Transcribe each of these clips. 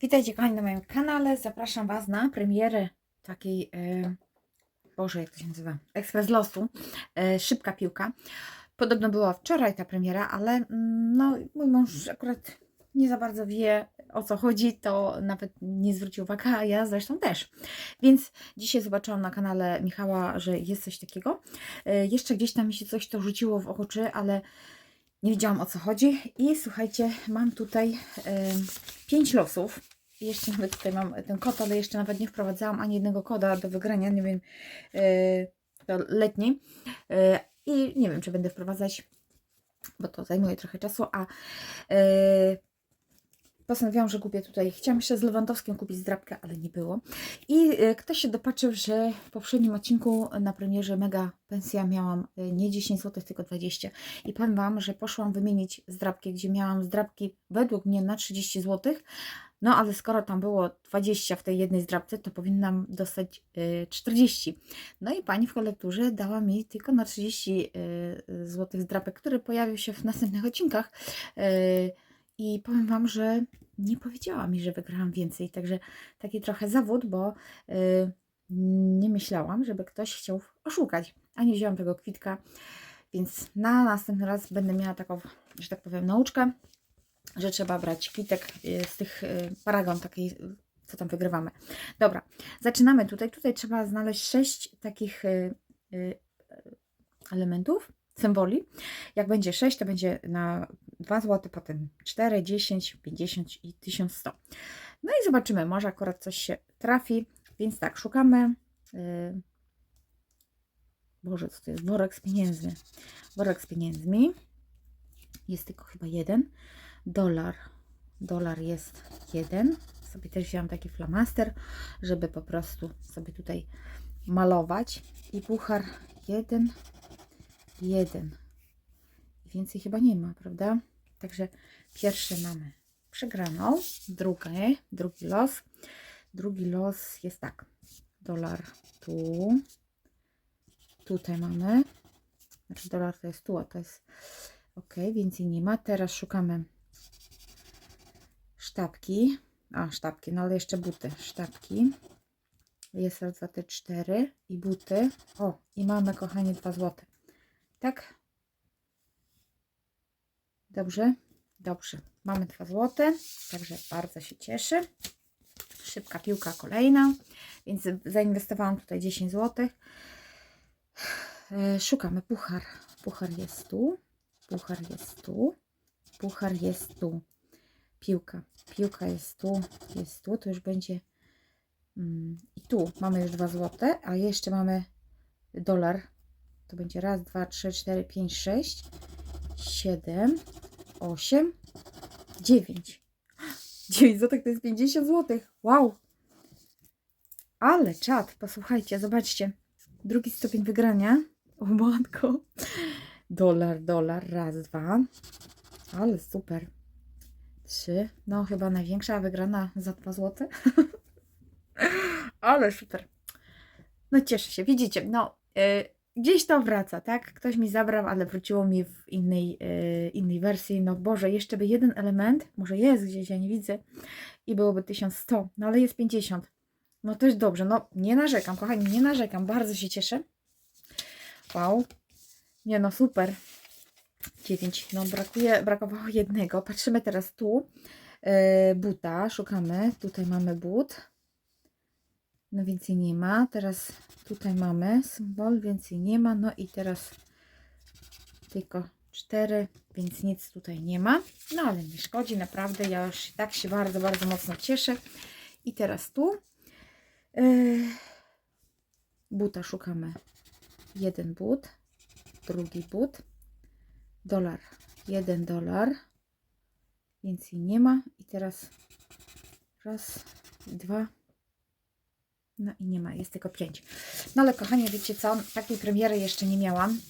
Witajcie kochani na moim kanale. Zapraszam Was na premierę takiej, e, Boże, jak to się nazywa? Ekspres losu. E, szybka piłka. Podobno była wczoraj ta premiera, ale mm, no, mój mąż akurat nie za bardzo wie o co chodzi, to nawet nie zwrócił uwagi, a ja zresztą też. Więc dzisiaj zobaczyłam na kanale Michała, że jest coś takiego. E, jeszcze gdzieś tam mi się coś to rzuciło w oczy, ale nie wiedziałam o co chodzi. I słuchajcie, mam tutaj e, pięć losów. Jeszcze nawet tutaj mam ten kod, ale jeszcze nawet nie wprowadzałam ani jednego koda do wygrania. Nie wiem, to letni. E, I nie wiem, czy będę wprowadzać, bo to zajmuje trochę czasu, a e, postanowiłam, że kupię tutaj. Chciałam jeszcze z Lewandowskim kupić zdrabkę, ale nie było. I e, ktoś się dopatrzył, że w poprzednim odcinku na premierze Mega Pensja miałam e, nie 10 zł, tylko 20. I powiem Wam, że poszłam wymienić zdrabkę, gdzie miałam zdrabki według mnie na 30 zł. No ale skoro tam było 20 w tej jednej zdrabce, to powinnam dostać e, 40. No i pani w kolekturze dała mi tylko na 30 zł zdrapek, który pojawił się w następnych odcinkach. I powiem Wam, że nie powiedziała mi, że wygrałam więcej. Także taki trochę zawód, bo y, nie myślałam, żeby ktoś chciał oszukać. A nie wzięłam tego kwitka, więc na następny raz będę miała taką, że tak powiem, nauczkę, że trzeba brać kwitek y, z tych y, paragon takiej, co tam wygrywamy. Dobra, zaczynamy tutaj. Tutaj trzeba znaleźć sześć takich elementów, symboli. Jak będzie 6, to będzie na 2 zł, potem 4, 10, 50 i 1100. No i zobaczymy, może akurat coś się trafi. Więc tak, szukamy. Yy... Boże, co to jest? Worek z pieniędzmi. Worek z pieniędzmi. Jest tylko chyba jeden. Dolar. Dolar jest jeden. Sobie też wziąłam taki flamaster, żeby po prostu sobie tutaj malować. I puchar jeden, jeden. Więcej chyba nie ma, prawda? Także pierwszy mamy przegraną, drugie, drugi los. Drugi los jest tak. Dolar tu. Tutaj mamy. Znaczy dolar to jest tu, a to jest ok, więcej nie ma. Teraz szukamy sztabki. A, sztabki, no ale jeszcze buty. Sztabki. Jest raz, dwa, trzy, cztery. I buty. O, i mamy, kochanie, dwa złote. Tak? Dobrze? Dobrze. Mamy 2 złote, także bardzo się cieszę. Szybka piłka kolejna, więc zainwestowałam tutaj 10 zł. Szukamy puchar. Puchar jest tu. Puchar jest tu. Puchar jest tu. Piłka. Piłka jest tu. Jest tu. To już będzie. mm, I tu mamy już 2 zł, a jeszcze mamy dolar. To będzie raz, dwa, trzy, cztery, pięć, sześć, siedem, 8, 9. 9 zł to jest 50 zł. Wow! Ale czad, posłuchajcie, zobaczcie. Drugi stopień wygrania. O matko. Dolar, dolar, raz, dwa. Ale super. Trzy. No chyba największa wygrana za 2 zł. Ale super. No cieszę się. Widzicie, no... Yy, gdzieś to wraca, tak? Ktoś mi zabrał, ale wróciło mi w innej, yy, innej wersji. No Boże, jeszcze by jeden element, może jest gdzieś, ja nie widzę, i byłoby 1100, no ale jest 50. No też dobrze, no nie narzekam, kochani, nie narzekam, bardzo się cieszę. Wow. Nie no, super. 9, no brakuje, brakowało jednego. Patrzymy teraz tu. Yy, buta, szukamy. Tutaj mamy but. No więcej nie ma. Teraz tutaj mamy symbol, więcej nie ma. No i teraz tylko cztery, więc nic tutaj nie ma. No ale nie szkodzi, naprawdę. Ja już tak się bardzo, bardzo mocno cieszę. I teraz tu yy, buta szukamy. Jeden but, drugi but, dolar, jeden dolar, więcej nie ma. I teraz raz, dwa, No i nie ma, jest tylko 5. No ale kochanie, wiecie co? Takiej premiery jeszcze nie miałam.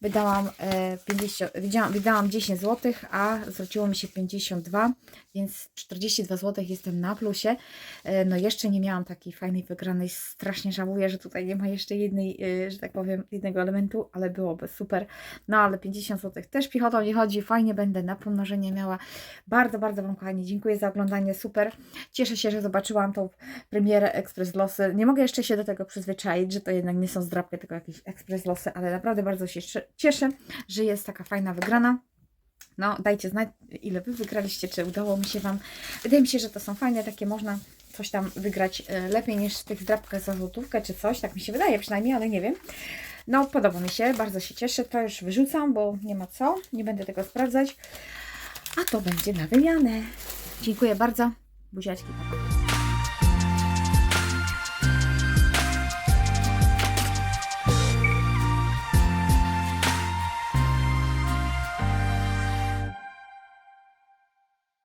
Wydałam, e, 50, wydałam, wydałam 10 zł, a zwróciło mi się 52, więc 42 zł jestem na plusie. E, no jeszcze nie miałam takiej fajnej wygranej. Strasznie żałuję, że tutaj nie ma jeszcze jednej, e, że tak powiem, jednego elementu, ale byłoby super. No ale 50 zł też piechotą nie chodzi. Fajnie będę na pomnożenie miała. Bardzo, bardzo Wam kochani dziękuję za oglądanie. Super. Cieszę się, że zobaczyłam tą premierę Express Losy. Nie mogę jeszcze się do tego przyzwyczaić, że to jednak nie są zdrapki, tylko jakieś Express Losy, ale naprawdę bardzo się cie- cieszę, że jest taka fajna wygrana. No, dajcie znać, ile Wy wygraliście, czy udało mi się Wam. Wydaje mi się, że to są fajne, takie można coś tam wygrać e, lepiej niż w tych zdrapkach za złotówkę, czy coś, tak mi się wydaje przynajmniej, ale nie wiem. No, podoba mi się, bardzo się cieszę, to już wyrzucam, bo nie ma co, nie będę tego sprawdzać. A to będzie na wymianę. Dziękuję bardzo, buziaczki.